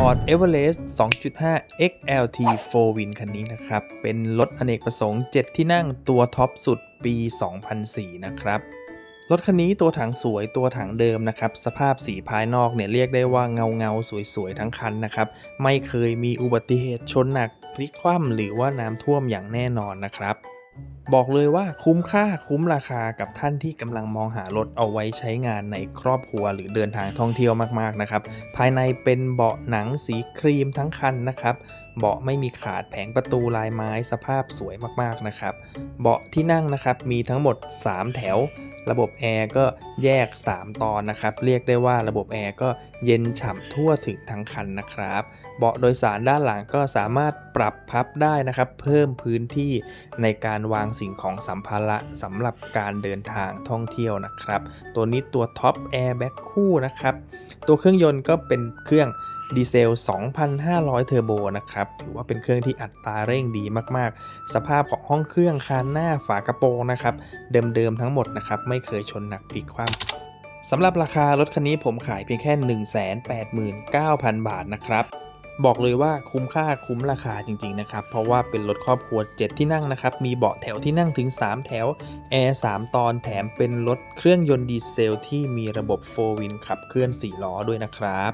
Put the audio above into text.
Ford Everest 2.5 XLT 4 Win คันนี้นะครับ เป็นรถอเนกประสงค์ 7 ที่นั่งตัวท็อปสุดปี 2004 นะครับ รถคันนี้ตัวถังสวยตัวถังเดิมนะครับ สภาพสีภายนอกเนี่ยเรียกได้ว่าเงาเงาสวยๆ ทั้งคันนะครับ ไม่เคยมีอุบัติเหตุชนหนักพลิกคว่ำหรือว่าน้ำท่วมอย่างแน่นอนนะครับ บอกเลยว่าคุ้มค่าคุ้มราคากับท่านที่กำลังมองหารถเอาไว้ใช้งานในครอบครัวหรือเดินทางท่องเที่ยวมากๆนะครับ ภายในเป็นเบาะหนังสีครีมทั้งคันนะครับ เบาะไม่มีขาดแผงประตูลายไม้สภาพสวยมากๆนะครับ เบาะที่นั่งนะครับมีทั้งหมด 3 แถว ระบบแอร์ก็แยก 3 ตอนนะครับ เรียกได้ว่าระบบแอร์ก็เย็นฉ่ำทั่วถึงทั้งคันนะครับ เบาะโดยสารด้านหลังก็สามารถปรับพับได้นะครับ เพิ่มพื้นที่ในการวางสิ่งของสัมภาระสำหรับการเดินทางท่องเที่ยวนะครับ ตัวนี้ตัวท็อปแอร์แบ็คคู่นะครับ ตัวเครื่องยนต์ก็เป็นเครื่อง ดีเซล 2,500 เทอร์โบนะครับ ถือว่าเป็นเครื่องที่อัตราเร่งดีมากๆ สภาพของห้องเครื่องคานหน้าฝากระโปรงนะครับ เดิมๆทั้งหมดนะครับ ไม่เคยชนหนักพลิกคว่ำสำหรับราคารถคันนี้ผมขายเพียงแค่ 189,000 บาทนะครับบอกเลยว่าคุ้มค่าคุ้มราคาจริงๆนะครับ เพราะว่าเป็นรถครอบครัว 7 ที่นั่งนะครับ มีเบาะแถวที่นั่งถึง 3 แถว แอร์ 3 ตอนแถมเป็นรถเครื่องยนต์ดีเซลที่มีระบบ 4 วินขับเคลื่อน 4 ล้อด้วยนะครับ